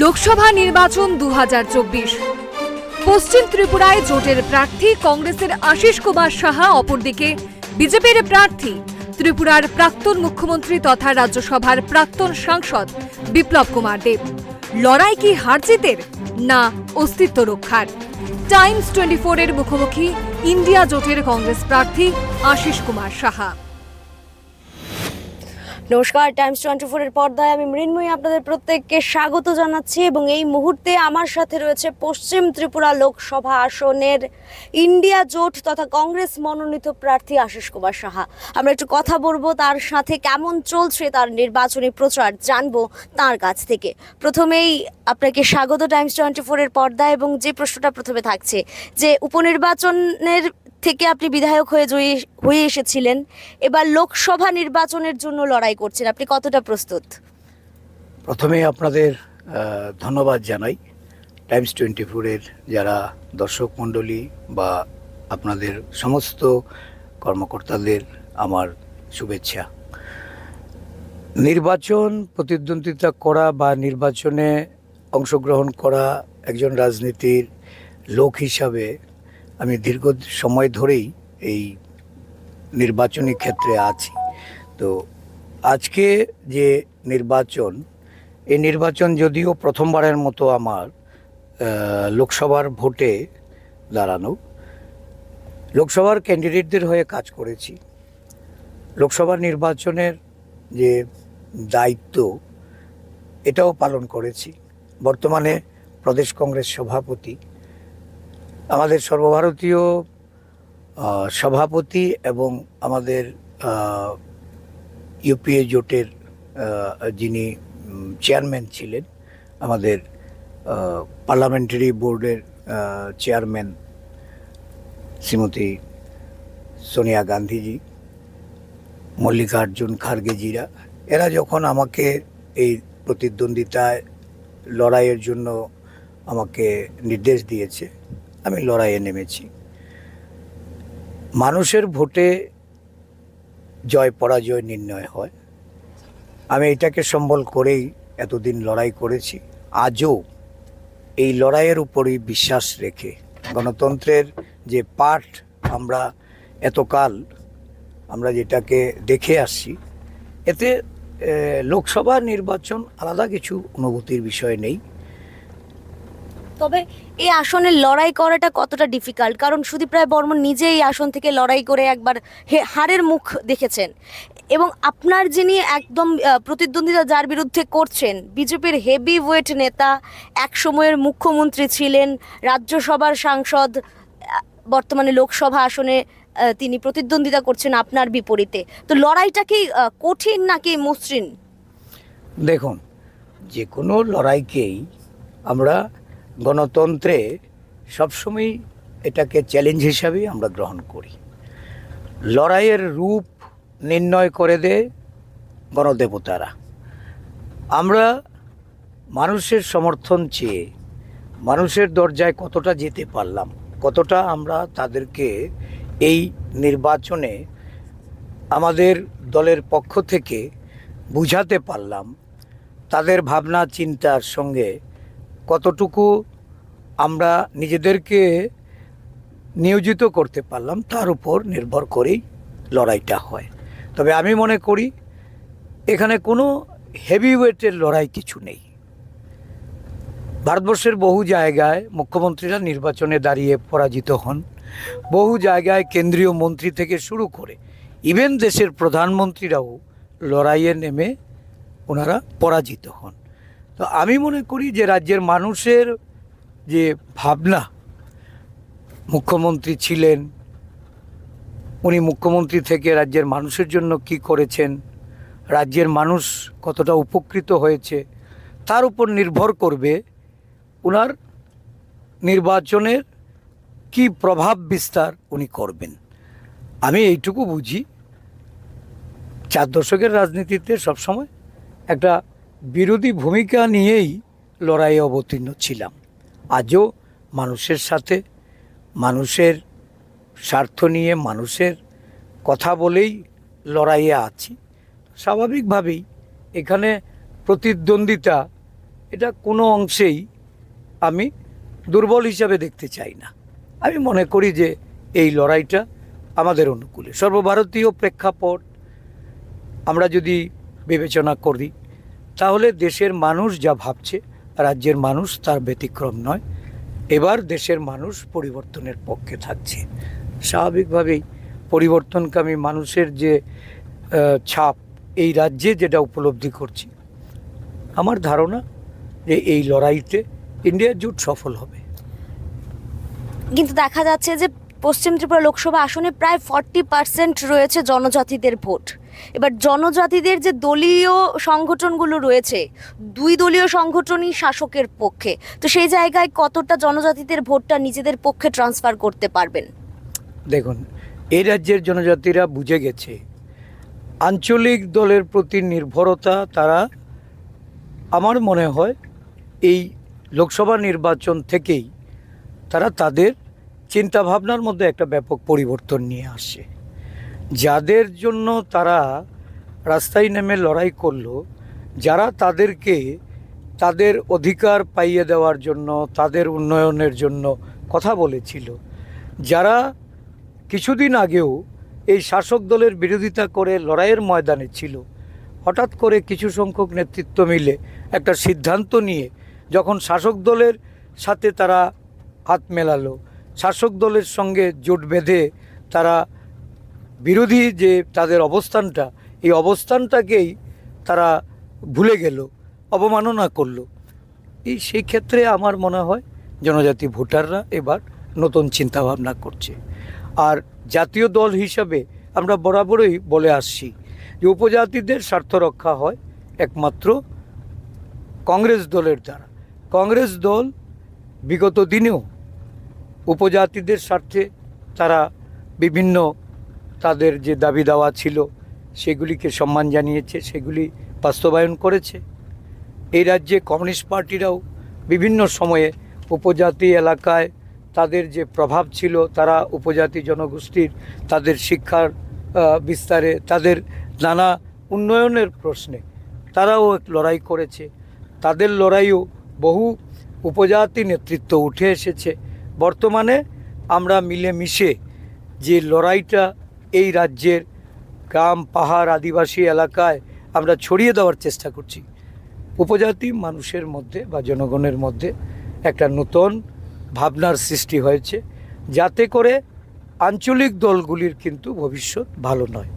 লোকসভা নির্বাচন দু হাজার চব্বিশ। পশ্চিম ত্রিপুরায় জোটের প্রার্থী কংগ্রেসের আশিস কুমার সাহা, অপরদিকে বিজেপির প্রার্থী ত্রিপুরার প্রাক্তন মুখ্যমন্ত্রী তথা রাজ্যসভার প্রাক্তন সাংসদ বিপ্লব কুমার দেব। লড়াই কি হার জিতের না অস্তিত্ব রক্ষার? টাইমস টোয়েন্টি এর মুখোমুখি ইন্ডিয়া জোটের কংগ্রেস প্রার্থী আশিস কুমার সাহা। নমস্কার টাইমস টোয়েন্টি ফোরের পর্দায় আমি মৃন্ময়ী, আপনাদের প্রত্যেককে স্বাগত জানাচ্ছি এবং এই মুহূর্তে আমার সাথে রয়েছে পশ্চিম ত্রিপুরা লোকসভা আসনের ইন্ডিয়া জোট তথা কংগ্রেস মনোনীত প্রার্থী আশিস কুমার সাহা। আমরা একটু কথা বলব তার সাথে কেমন চলছে তার নির্বাচনী প্রচার জানব তার কাছ থেকে। প্রথমেই আপনাকে স্বাগত টাইমস টোয়েন্টি ফোরের পর্দায় এবং যে প্রশ্নটা প্রথমে থাকছে যে, উপনির্বাচনের থেকে আপনি বিধায়ক হয়ে জয়ী, হয়ে এসেছিলেন। এবার লোকসভা নির্বাচনের জন্য লড়াই করছেন। আপনি কতটা প্রস্তুত? প্রথমে আপনাদের ধন্যবাদ জানাই। টাইমস টোয়েন্টি ফোরের যারা দর্শক মণ্ডলী বা আপনাদের সমস্ত কর্মকর্তাদের আমার শুভেচ্ছা। নির্বাচন প্রতিদ্বন্দ্বিতা করা বা নির্বাচনে অংশগ্রহণ করা একজন রাজনীতির লোক হিসাবে আমি দীর্ঘ সময় ধরেই এই নির্বাচনী ক্ষেত্রে আছি। তো আজকে যে নির্বাচন, এই নির্বাচন যদিও প্রথমবারের মতো আমার লোকসভার ভোটে দাঁড়ানো, লোকসভার ক্যান্ডিডেটদের হয়ে কাজ করেছি। লোকসভা নির্বাচনের যে দায়িত্ব, এটাও পালন করেছি। বর্তমানে প্রদেশ কংগ্রেস সভাপতি আমাদের সর্বভারতীয় সভাপতি এবং আমাদের ইউপিএ জোটের যিনি চেয়ারম্যান ছিলেন, আমাদের পার্লামেন্টারি বোর্ডের চেয়ারম্যান শ্রীমতী সোনিয়া গান্ধীজি, মল্লিকার্জুন খার্গেজিরা, এরা যখন আমাকে এই প্রতিদ্বন্দ্বিতায়, লড়াইয়ের জন্য আমাকে নির্দেশ দিয়েছে আমি লড়াইয়ে নেমেছি। মানুষের ভোটে জয়, পরাজয়, নির্ণয় হয়। আমি এটাকে সম্বল করেই এতদিন লড়াই করেছি। আজও এই লড়াইয়ের উপরই বিশ্বাস রেখে গণতন্ত্রের যে পাঠ আমরা এতকাল আমরা যেটাকে দেখে আসছি, এতে লোকসভা নির্বাচন আলাদা কিছু অনুভূতির বিষয় নেই। তবে এই আসনে লড়াই করাটা কতটা ডিফিকাল্ট কারণ সুদীপ রায় বর্মন নিজে এই আসন থেকে লড়াই করে একবার হারের মুখ দেখেছেন। এবং আপনার যিনি একদম প্রতিদ্বন্দ্বিতা যার বিরুদ্ধে করছেন, বিজেপির হেভি ওয়েট নেতা এক সময়ের মুখ্যমন্ত্রী ছিলেন, রাজ্যসভার সাংসদ বর্তমানে লোকসভা আসনে তিনি প্রতিদ্বন্দ্বিতা করছেন আপনার বিপরীতে। তো লড়াইটা কি কঠিন নাকি মসৃণ? দেখুন, যে কোনো লড়াইকেই আমরা গণতন্ত্রে সবসময় এটাকে চ্যালেঞ্জ হিসাবেই আমরা গ্রহণ করি। লড়াইয়ের রূপ নির্ণয় করে দেয় গণদেবতারা। আমরা মানুষের সমর্থন চেয়ে, মানুষের দরজায় কতটা যেতে পারলাম, কতটা আমরা তাদেরকে এই নির্বাচনে আমাদের দলের পক্ষ থেকে বুঝাতে পারলাম, তাদের ভাবনা চিন্তার সঙ্গে কতটুকু আমরা নিজেদেরকে নিয়োজিত করতে পারলাম, তার উপর নির্ভর করেই লড়াইটা হয়। তবে আমি মনে করি, এখানে কোনো হেভি ওয়েটের লড়াই কিছু নেই। ভারতবর্ষের বহু জায়গায় মুখ্যমন্ত্রীরা নির্বাচনে দাঁড়িয়ে পরাজিত হন। বহু জায়গায় কেন্দ্রীয় মন্ত্রী থেকে শুরু করে ইভেন দেশের প্রধানমন্ত্রীরাও লড়াইয়ে নেমে ওনারা পরাজিত হন। তো আমি মনে করি যে রাজ্যের মানুষের যে ভাবনা, মুখ্যমন্ত্রী ছিলেন, উনি মুখ্যমন্ত্রী থেকে রাজ্যের মানুষের জন্য কি করেছেন, রাজ্যের মানুষ কতটা উপকৃত হয়েছে, তার উপর নির্ভর করবে ওনার নির্বাচনের কি প্রভাব বিস্তার উনি করবেন। আমি এইটুকু বুঝি, চার দশকের রাজনীতিতে সবসময় একটা বিরোধী ভূমিকা নিয়েই লড়াইয়ে অবতীর্ণ ছিলাম। আজও মানুষের সাথে, মানুষের স্বার্থ নিয়ে মানুষের কথা বলেই লড়াইয়ে আছি। স্বাভাবিকভাবেই এখানে প্রতিদ্বন্দ্বিতা, এটা কোনো অংশেই আমি দুর্বল হিসাবে দেখতে চাই না। আমি মনে করি যে এই লড়াইটা আমাদের অনুকূলে। সর্বভারতীয় প্রেক্ষাপট আমরা যদি বিবেচনা করি তাহলে দেশের মানুষ যা ভাবছে, রাজ্যের মানুষ তার ব্যতিক্রম নয়। এবার দেশের মানুষ পরিবর্তনের পক্ষে থাকছে। স্বাভাবিকভাবেই পরিবর্তনকামী মানুষের যে ছাপ, এই রাজ্যে যেটা উপলব্ধি করছি, আমার ধারণা যে এই লড়াইতে ইন্ডিয়া জোট সফল হবে। কিন্তু দেখা যাচ্ছে যে পশ্চিম ত্রিপুরা লোকসভা আসনে প্রায় ফর্টি পার্সেন্ট রয়েছে জনজাতিদের ভোট। এবার জনজাতিদের যে দলীয় সংগঠনগুলো রয়েছে, দুই দলীয় সংগঠনই শাসকের পক্ষে। তো সেই জায়গায় কতটা জনজাতিদের ভোটটা নিজেদের পক্ষে ট্রান্সফার করতে পারবেন? দেখুন এই রাজ্যের জনজাতিরা বুঝে গেছে, আঞ্চলিক দলের প্রতি নির্ভরতা তারা, আমার মনে হয়, এই লোকসভা নির্বাচন থেকেই তারা তাদের চিন্তাভাবনার মধ্যে একটা ব্যাপক পরিবর্তন নিয়ে আসে যাদের জন্য তারা রাস্তায় নেমে লড়াই করল, যারা তাদেরকে তাদের অধিকার পাইয়ে দেওয়ার জন্য, তাদের উন্নয়নের জন্য কথা বলেছিল। যারা কিছুদিন আগেও এই শাসক দলের বিরোধিতা করে লড়াইয়ের ময়দানে ছিল, হঠাৎ করে কিছু সংখ্যক নেতৃত্ব মিলে একটা সিদ্ধান্ত নিয়ে যখন শাসক দলের সাথে তারা হাত মেলালো, শাসক দলের সঙ্গে জোট বেঁধে তারা বিরোধী যে তাদের অবস্থানটা, এই অবস্থানটাকেই তারা ভুলে গেল, অবমাননা করল। এই সেই ক্ষেত্রে আমার মনে হয় জনজাতি ভোটাররা এবার নতুন চিন্তাভাবনা করছে। আর জাতীয় দল হিসাবে আমরা বরাবরই বলে আসছি যে উপজাতিদের স্বার্থ রক্ষা হয় একমাত্র কংগ্রেস দলের দ্বারা। কংগ্রেস দল বিগত দিনেও উপজাতিদের স্বার্থে তারা বিভিন্ন তাদের যে দাবি দাওয়া ছিল, সেগুলিকে সম্মান জানিয়েছে, সেগুলি বাস্তবায়ন করেছে। এই রাজ্যে কমিউনিস্ট পার্টিরাও বিভিন্ন সময়ে উপজাতি এলাকায় তাদের যে প্রভাব ছিল, তারা উপজাতি জনগোষ্ঠীর তাদের শিক্ষার বিস্তারে তাদের নানা উন্নয়নের প্রশ্নে তারাও এক লড়াই করেছে। তাদের লড়াইও বহু উপজাতি নেতৃত্ব উঠে এসেছে। বর্তমানে আমরা মিলেমিশে যে লড়াইটা এই রাজ্যের গ্রাম, পাহাড়, আদিবাসী এলাকায় আমরা ছড়িয়ে দেওয়ার চেষ্টা করছি। উপজাতি মানুষের মধ্যে বা জনগণের মধ্যে একটা নতুন ভাবনার সৃষ্টি হয়েছে, যাতে করে আঞ্চলিক দলগুলির কিন্তু ভবিষ্যৎ ভালো নয়।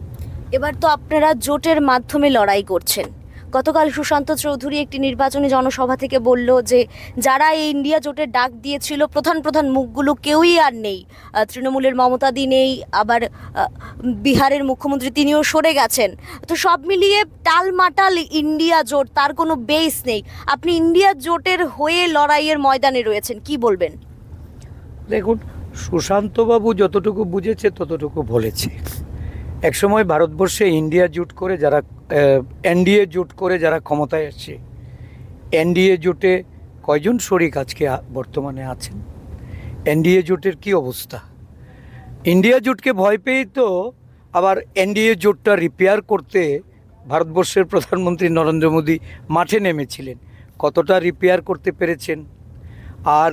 এবার তো আপনারা জোটের মাধ্যমে লড়াই করছেন। গতকাল সুশান্ত চৌধুরী একটি নির্বাচনী জনসভা থেকে বলল যে, যারা এই ইন্ডিয়া জোটের ডাক দিয়েছিল, প্রধান প্রধান মুখগুলো কেউই আর নেই। তৃণমূলের মমতাদি নেই, আবার বিহারের মুখ্যমন্ত্রী তিনিও সরে গেছেন। তো সব মিলিয়ে টালমাটাল ইন্ডিয়া জোট, তার কোনো বেস নেই। আপনি ইন্ডিয়া জোটের হয়ে লড়াইয়ের ময়দানে রয়েছেন, কি বলবেন? দেখুন, সুশান্তবাবু যতটুকু বুঝেছে, ততটুকু বলেছে। একসময় ভারতবর্ষে ইন্ডিয়া জোট করে যারা এনডিএ জোট করে যারা ক্ষমতায় আসছে এনডিএ জোটে কয়জন শরিক আজকে বর্তমানে আছেন? এনডিএ জোটের কি অবস্থা? ইন্ডিয়া জোটকে ভয় পেয়েই তো আবার এনডিএ জোটটা রিপেয়ার করতে ভারতবর্ষের প্রধানমন্ত্রী নরেন্দ্র মোদী মাঠে নেমেছিলেন। কতটা রিপেয়ার করতে পেরেছেন? আর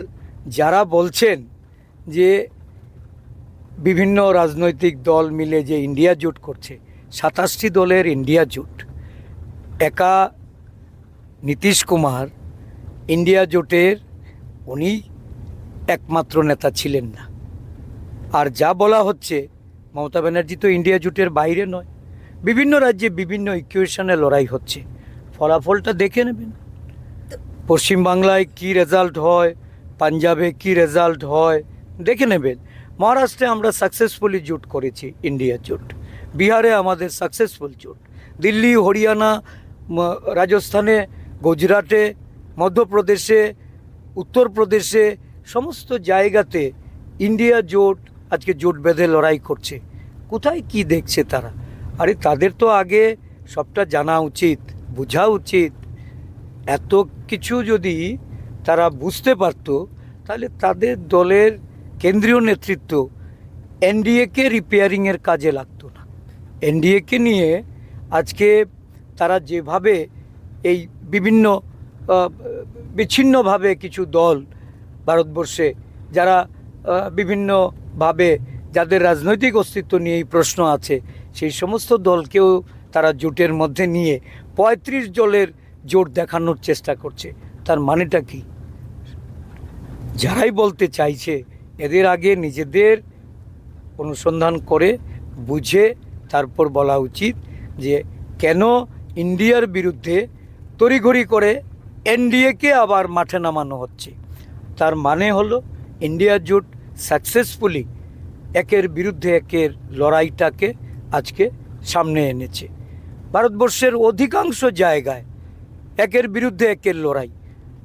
যারা বলছেন যে বিভিন্ন রাজনৈতিক দল মিলে যে ইন্ডিয়া জোট করছে, সাতাশটি দলের ইন্ডিয়া জোট। একা নীতিশ কুমার ইন্ডিয়া জোটের উনি একমাত্র নেতা ছিলেন না। আর যা বলা হচ্ছে, মমতা ব্যানার্জি তো ইন্ডিয়া জোটের বাইরে নয়। বিভিন্ন রাজ্যে বিভিন্ন ইকুয়েশনে লড়াই হচ্ছে। ফলাফলটা দেখে নেবেন। পশ্চিমবাংলায় কি রেজাল্ট হয়, পাঞ্জাবে কি রেজাল্ট হয়, দেখে নেবেন। মহারাষ্ট্রে আমরা সাকসেসফুলি জোট করেছি ইন্ডিয়া জোট। বিহারে আমাদের সাকসেসফুল জোট। দিল্লি, হরিয়ানা রাজস্থানে, গুজরাটে, মধ্যপ্রদেশে, উত্তরপ্রদেশে, সমস্ত জায়গাতে ইন্ডিয়া জোট আজকে জোট বেঁধে লড়াই করছে। কোথায় কি দেখছে তারা? আরে তাদের তো আগে সবটা জানা উচিত, বোঝা উচিত। এত কিছু যদি তারা বুঝতে পারতো, তাহলে তাদের দলের কেন্দ্রীয় নেতৃত্ব এনডিএকে রিপেয়ারিংয়ের কাজে লাগতো না। এনডিএকে নিয়ে আজকে তারা যেভাবে এই বিভিন্ন বিচ্ছিন্নভাবে কিছু দল ভারতবর্ষে, যারা বিভিন্নভাবে যাদের রাজনৈতিক অস্তিত্ব নিয়েই প্রশ্ন আছে, সেই সমস্ত দলকেও তারা জোটের মধ্যে নিয়ে পঁয়ত্রিশ দলের জোট দেখানোর চেষ্টা করছে। তার মানেটা কি? যারাই বলতে চাইছে এদের আগে নিজেদের অনুসন্ধান করে, বুঝে তারপর বলা উচিত যে কেন ইন্ডিয়ার বিরুদ্ধে তড়িঘড়ি করে এনডিএকে আবার মাঠে নামানো হচ্ছে। তার মানে হলো ইন্ডিয়া জোট সাকসেসফুলি একের বিরুদ্ধে একের লড়াইটাকে আজকে সামনে এনেছে। ভারতবর্ষের অধিকাংশ জায়গায় একের বিরুদ্ধে একের লড়াই।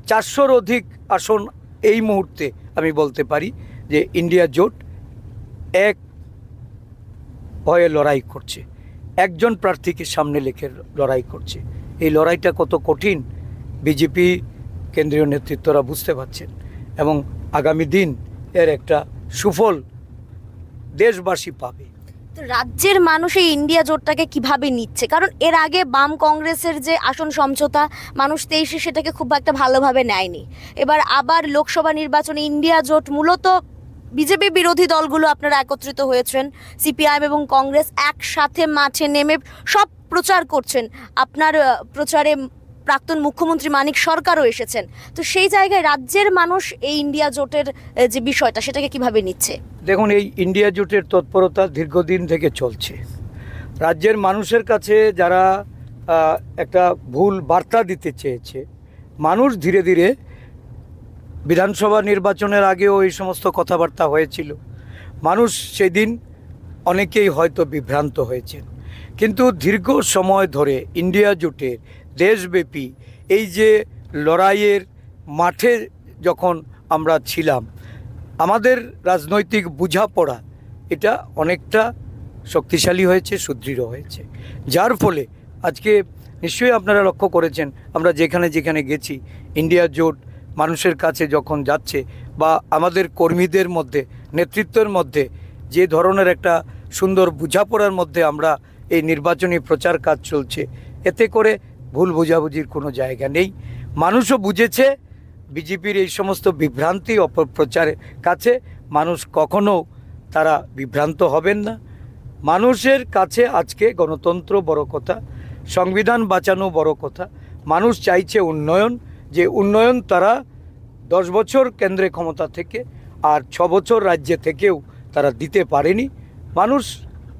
চারশোর অধিক আসন এই মুহূর্তে আমি বলতে পারি। যে ইন্ডিয়া জোট এক ভয়ে লড়াই করছে। একজন প্রার্থীকে সামনে রেখে লড়াই করছে। এই লড়াইটা কত কঠিন, বিজেপি কেন্দ্রীয় নেতৃত্বরা বুঝতে পারছেন এবং আগামী দিন এর একটা সুফল দেশবাসী পাবে। রাজ্যের মানুষ এই ইন্ডিয়া জোটটাকে কীভাবে নিচ্ছে? কারণ এর আগে বাম কংগ্রেসের যে আসন সমঝোতা, মানুষ তেইশে সেটাকে খুব একটা ভালোভাবে নেয়নি। এবার আবার লোকসভা নির্বাচনে ইন্ডিয়া জোট মূলত বিজেপি বিরোধী দলগুলো আপনারা একত্রিত হয়েছেন, সিপিআইএম এবং কংগ্রেস একসাথে মাঠে নেমে সব প্রচার করছেন। আপনার প্রচারে প্রাক্তন মুখ্যমন্ত্রী মানিক সরকারও এসেছেন। তো সেই জায়গায় রাজ্যের মানুষ এই ইন্ডিয়া জোটের যে বিষয়টা, সেটাকে কীভাবে নিচ্ছে? দেখুন, এই ইন্ডিয়া জোটের তৎপরতা দীর্ঘদিন থেকে চলছে। রাজ্যের মানুষের কাছে যারা একটা ভুল বার্তা দিতে চেয়েছে, মানুষ ধীরে ধীরে বিধানসভা নির্বাচনের আগেও এই সমস্ত কথাবার্তা হয়েছিল। মানুষ সেদিন অনেকেই হয়তো বিভ্রান্ত হয়েছেন। কিন্তু দীর্ঘ সময় ধরে ইন্ডিয়া জোটের দেশব্যাপী এই যে লড়াইয়ের মাঠে যখন আমরা ছিলাম, আমাদের রাজনৈতিক বোঝাপড়া এটা অনেকটা শক্তিশালী হয়েছে, সুদৃঢ় হয়েছে। যার ফলে আজকে নিশ্চয়ই আপনারা লক্ষ্য করেছেন, আমরা যেখানে যেখানে গেছি, ইন্ডিয়া জোট মানুষের কাছে যখন যাচ্ছে বা আমাদের কর্মীদের মধ্যে, নেতৃত্বের মধ্যে যে ধরনের একটা সুন্দর বোঝাপড়ার মধ্যে আমরা এই নির্বাচনী প্রচার কাজ চলছে, এতে করে ভুল বোঝাবুঝির কোনো জায়গা নেই। মানুষও বুঝেছে, বিজেপির এই সমস্ত বিভ্রান্তি অপপ্রচারের কাছে, মানুষ কখনো তারা বিভ্রান্ত হবেন না। মানুষের কাছে আজকে গণতন্ত্র বড় কথা, সংবিধান বাঁচানো বড় কথা, মানুষ চাইছে উন্নয়ন যে উন্নয়ন তারা দশ বছর কেন্দ্রে ক্ষমতা থেকে আর ছ বছর রাজ্যে থেকেও তারা দিতে পারেনি। মানুষ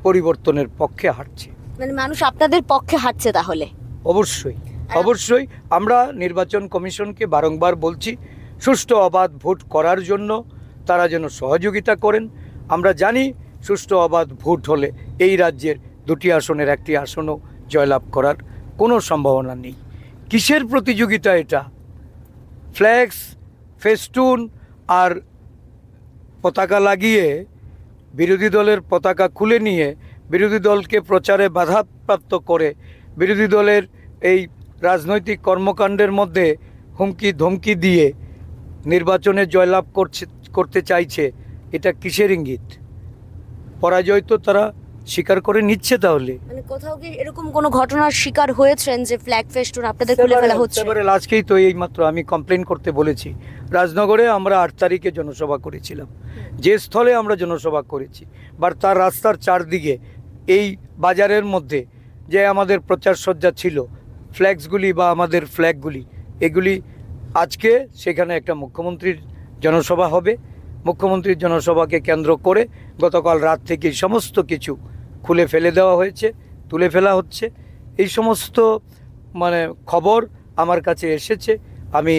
পরিবর্তনের পক্ষে হাঁটছে। মানে মানুষ আপনাদের পক্ষে হাঁটছে তাহলে? অবশ্যই অবশ্যই। আমরা নির্বাচন কমিশনকে বারংবার বলছি সুষ্ঠু অবাধ ভোট করার জন্য তারা যেন সহযোগিতা করেন। আমরা জানি সুষ্ঠু অবাধ ভোট হলে এই রাজ্যের দুটি আসনের একটি আসনও জয়লাভ করার কোনো সম্ভাবনা নেই। কিসের প্রতিযোগিতা এটা? ফ্ল্যাক্স ফেস্টুন আর পতাকা লাগিয়ে বিরোধী দলের পতাকা খুলে নিয়ে বিরোধী দলকে প্রচারে বাধাপ্রাপ্ত করে। বিরোধী দলের এই রাজনৈতিক কর্মকাণ্ডের মধ্যে হুমকি ধমকি দিয়ে নির্বাচনে জয়লাভ করছে, করতে চাইছে। এটা কিসের ইঙ্গিত? পরাজয় তো তারা স্বীকার করে নিচ্ছে তাহলে? মানে কোথাও কি এরকম কোনো ঘটনার শিকার হয়েছেন যে ফ্ল্যাগ ফেস্টুন আপনাদের খুলে ফেলা হচ্ছে? সেবারে আজকেই তো এই মাত্র আমি কমপ্লেন করতে বলেছি। রাজনগরে আমরা আট তারিখে জনসভা করেছিলাম। যে স্থলে আমরা জনসভা করেছি। বা তার রাস্তার চারদিকে এই বাজারের মধ্যে যে আমাদের প্রচার সজ্জা ছিল ফ্ল্যাগসগুলি বা আমাদের ফ্ল্যাগগুলি এগুলি আজকে সেখানে একটা মুখ্যমন্ত্রীর জনসভা হবে। মুখ্যমন্ত্রীর জনসভাকে কেন্দ্র করে গতকাল রাত থেকে সমস্ত কিছু খুলে ফেলে দেওয়া হয়েছে তুলে ফেলা হচ্ছে। এই সমস্ত মানে খবর আমার কাছে এসেছে। আমি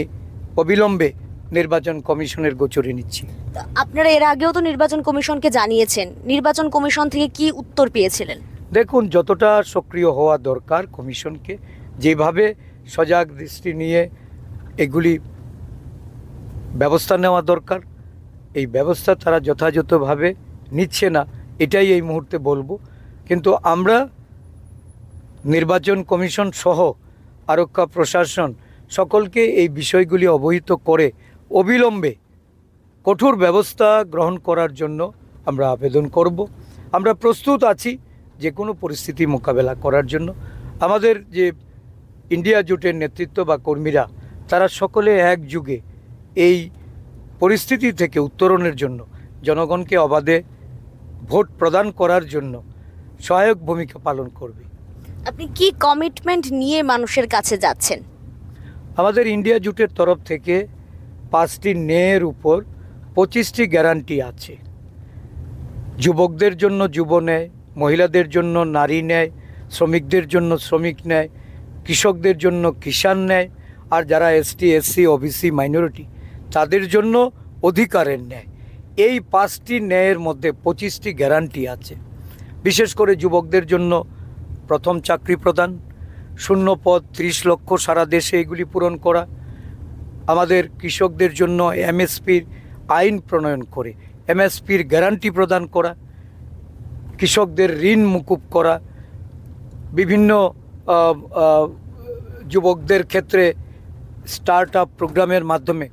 অবিলম্বে নির্বাচন কমিশনের গোচরে নিচ্ছি। আপনারা এর আগেও তো নির্বাচন কমিশনকে জানিয়েছেন। নির্বাচন কমিশন থেকে কি উত্তর পেয়েছিলেন? দেখুন যতটা সক্রিয় হওয়া দরকার কমিশনকে যেভাবে সজাগ দৃষ্টি নিয়ে এগুলি ব্যবস্থা নেওয়া দরকার এই ব্যবস্থা তারা যথাযথভাবে নিচ্ছে না। এটাই এই মুহূর্তে বলব। কিন্তু আমরা নির্বাচন কমিশন সহ আরক্ষা প্রশাসন সকলকে এই বিষয়গুলি অবহিত করে অবিলম্বে কঠোর ব্যবস্থা গ্রহণ করার জন্য আমরা আবেদন করব। আমরা প্রস্তুত আছি যে কোনো পরিস্থিতি মোকাবেলা করার জন্য। আমাদের যে ইন্ডিয়া জোটের নেতৃত্ব বা কর্মীরা, তারা সকলে এক যুগে এই পরিস্থিতি থেকে উত্তরণের জন্য জনগণকে অবাধে ভোট প্রদান করার জন্য সহায়ক ভূমিকা পালন করবে। আপনি কি কমিটমেন্ট নিয়ে মানুষের কাছে যাচ্ছেন? আমাদের ইন্ডিয়া জুটের তরফ থেকে পাঁচটি ন্যায়ের উপর পঁচিশটি গ্যারান্টি আছে। যুবকদের জন্য যুব নেয় মহিলাদের জন্য নারী নেয় শ্রমিকদের জন্য শ্রমিক নেয় কৃষকদের জন্য কিষাণ নেয় আর যারা এসটি এসসি ওবিসি মাইনরিটি তাদের জন্য অধিকারের ন্যায়। এই পাঁচটি ন্যায়ের মধ্যে পঁচিশটি গ্যারান্টি আছে। বিশেষ করে যুবকদের জন্য প্রথম চাকরি প্রদান, শূন্য পদ, ত্রিশ লক্ষ সারা দেশে এগুলি পূরণ করা, আমাদের কৃষকদের জন্য এমএসপির আইন প্রণয়ন করে, এমএসপির গ্যারান্টি প্রদান করা, কৃষকদের ঋণ মুকুব করা, বিভিন্ন যুবকদের ক্ষেত্রে স্টার্ট আপ প্রোগ্রামের মাধ্যমে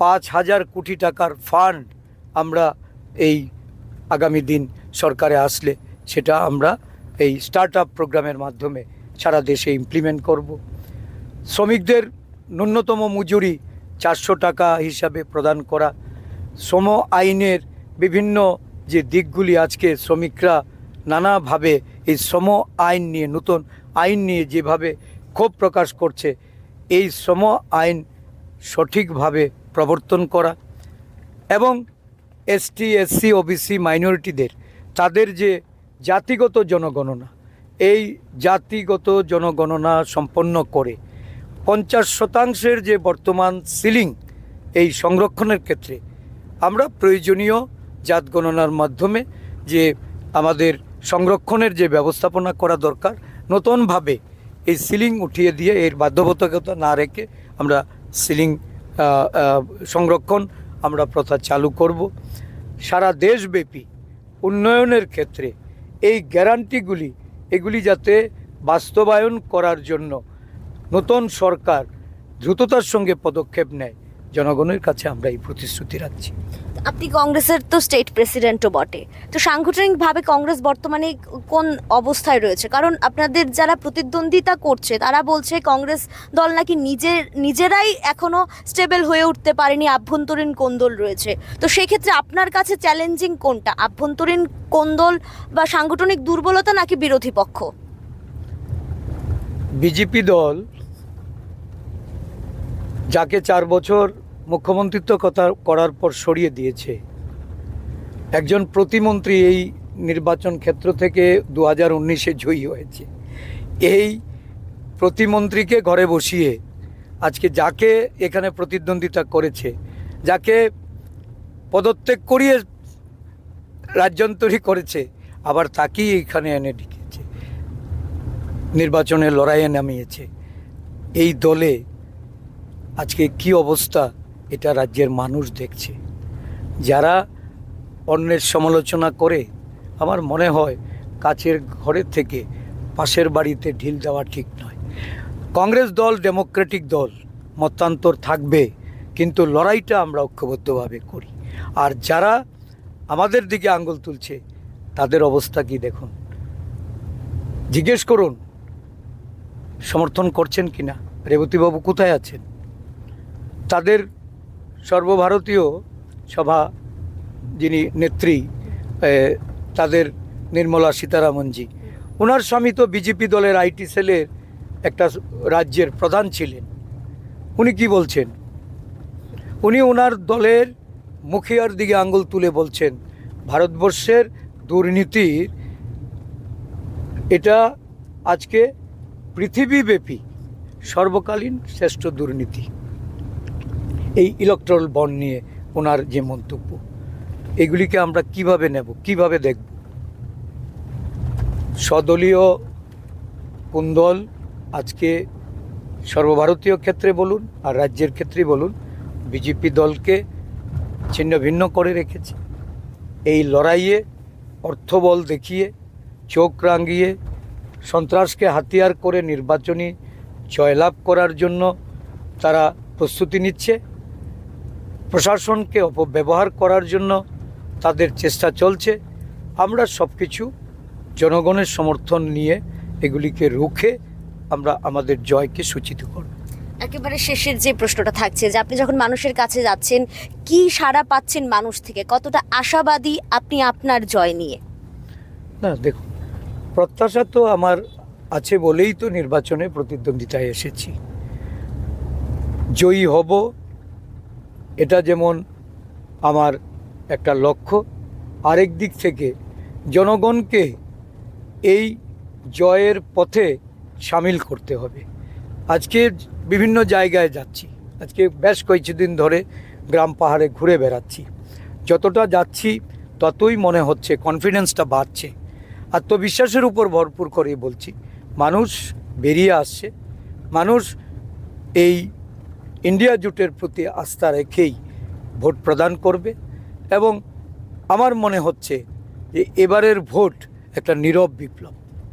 পাঁচ হাজার কোটি টাকার ফান্ড আমরা এই আগামী দিন সরকারে আসলে সেটা আমরা এই স্টার্ট আপ প্রোগ্রামের মাধ্যমে সারা দেশে ইমপ্লিমেন্ট করব। শ্রমিকদের ন্যূনতম মজুরি চারশো টাকা হিসাবে প্রদান করা, শ্রম আইনের বিভিন্ন যে দিকগুলি আজকে শ্রমিকরা নানাভাবে এই শ্রম আইন নিয়ে, নতুন আইন নিয়ে যেভাবে ক্ষোভ প্রকাশ করছে, এই শ্রম আইন সঠিকভাবে প্রবর্তন করা এবং এসটি এসসি ওবিসি মাইনরিটিদের তাদের যে জাতিগত জনগণনা, এই জাতিগত জনগণনা সম্পন্ন করে পঞ্চাশ শতাংশের যে বর্তমান সিলিং এই সংরক্ষণের ক্ষেত্রে, আমরা প্রয়োজনীয় জাত গণনার মাধ্যমে যে আমাদের সংরক্ষণের যে ব্যবস্থাপনা করা দরকার, নতুনভাবে এই সিলিং উঠিয়ে দিয়ে এর বাধ্যবাধকতা না রেখে আমরা সিলিং সংরক্ষণ আমরা প্রথা চালু করব। সারা দেশব্যাপী উন্নয়নের ক্ষেত্রে এই গ্যারান্টিগুলি, এগুলি যাতে বাস্তবায়ন করার জন্য নতুন সরকার দ্রুততার সঙ্গে পদক্ষেপ নেয়, জনগণের কাছে আমরা এই প্রতিশ্রুতি রাখছি। আপনি কংগ্রেসের তো স্টেট প্রেসিডেন্টও বটে। তো সাংগঠনিকভাবে কংগ্রেস বর্তমানে কোন অবস্থায় রয়েছে? কারণ আপনাদের যারা প্রতিদ্বন্দ্বিতা করছে, তারা বলছে কংগ্রেস দল নাকি নিজের, নিজেরাই এখনও স্টেবল হয়ে উঠতে পারেনি, আভ্যন্তরীণ কোন্দল রয়েছে? তো সেক্ষেত্রে আপনার কাছে চ্যালেঞ্জিং কোনটা? আভ্যন্তরীণ কোন্দল বা সাংগঠনিক দুর্বলতা নাকি বিরোধী পক্ষ? বিজেপি দল যাকে চার বছর মুখ্যমন্ত্রিত্ব কথা করার পর সরিয়ে দিয়েছে। একজন প্রতিমন্ত্রী এই নির্বাচন ক্ষেত্র থেকে দু হাজার উনিশে জয়ী হয়েছে। এই প্রতিমন্ত্রীকে ঘরে বসিয়ে আজকে যাকে এখানে প্রতিদ্বন্দ্বিতা করেছে, যাকে পদত্যাগ করিয়ে রাজ্যান্তরী করেছে, আবার তাকেই এখানে এনে ডেকেছে। নির্বাচনের লড়াইয়ে নামিয়েছে। এই দলে আজকে কি অবস্থা? এটা রাজ্যের মানুষ দেখছে। যারা অন্যের সমালোচনা করে, আমার মনে হয় কাছের ঘরের থেকে পাশের বাড়িতে ঢিল দেওয়া ঠিক নয়। কংগ্রেস দল, ডেমোক্রেটিক দল, মতান্তর থাকবে, কিন্তু লড়াইটা আমরা ঐক্যবদ্ধভাবে করি। আর যারা আমাদের দিকে আঙ্গুল তুলছে, তাদের অবস্থা কি দেখুন? জিজ্ঞেস করুন, সমর্থন করছেন কিনা? রেবতীবাবু কোথায় আছেন? তাদের সর্বভারতীয় সভা যিনি নেত্রী তাদের নির্মলা সীতারামনজি। ওনার স্বামী তো বিজেপি দলের আইটি সেলের একটা রাজ্যের প্রধান ছিলেন। উনি কি বলছেন? উনি ওনার দলের মুখিয়ার দিকে আঙ্গুল তুলে বলছেন, ভারতবর্ষের দুর্নীতির, এটা আজকে পৃথিবীব্যাপী সর্বকালীন শ্রেষ্ঠ দুর্নীতি। এই ইলেকট্রল বন্ড নিয়ে ওনার যে মন্তব্য, এগুলিকে আমরা কীভাবে নেব, কীভাবে দেখব? স্বদলীয় কুন্দল আজকে সর্বভারতীয় ক্ষেত্রে বলুন আর রাজ্যের ক্ষেত্রে বলুন, বিজেপি দলকে ছিন্ন ভিন্ন করে রেখেছে। এই লড়াইয়ে অর্থবল দেখিয়ে, চোখ রাঙিয়ে, সন্ত্রাসকে হাতিয়ার করে নির্বাচনী জয়লাভ করার জন্য তারা প্রস্তুতি নিচ্ছে। প্রশাসনকে অপব্যবহার করার জন্য তাদের চেষ্টা চলছে। আমরা সব কিছু জনগণের সমর্থন নিয়ে এগুলিকে রুখে আমরা আমাদের জয়কে সূচিত করব। একেবারে শেষের যে প্রশ্নটা থাকছে যে আপনি যখন মানুষের কাছে যাচ্ছেন কি সাড়া পাচ্ছেন মানুষ থেকে? কতটা আশাবাদী আপনি আপনার জয় নিয়ে? না দেখুন প্রত্যাশা তো আমার আছে বলেই তো নির্বাচনে প্রতিদ্বন্দ্বিতায় এসেছি। জয়ী হব এটা যেমন আমার একটা লক্ষ্য, আরেক দিক থেকে জনগণকে এই জয়ের পথে সামিল করতে হবে। আজকে বিভিন্ন জায়গায় যাচ্ছি, আজকে বেশ কয়েকদিন ধরে গ্রাম পাহাড়ে ঘুরে বেড়াচ্ছি। যতটা যাচ্ছি, ততই মনে হচ্ছে কনফিডেন্সটা বাড়ছে। আত্মবিশ্বাসের উপর ভরপুর করে বলছি, মানুষ বেরিয়ে আসছে, মানুষ এই ইন্ডিয়া জুটের প্রতি আস্থা রেখেই ভোট প্রদান করবে এবং আমার মনে হচ্ছে যে এবারের ভোট একটা নীরব বিপ্লব।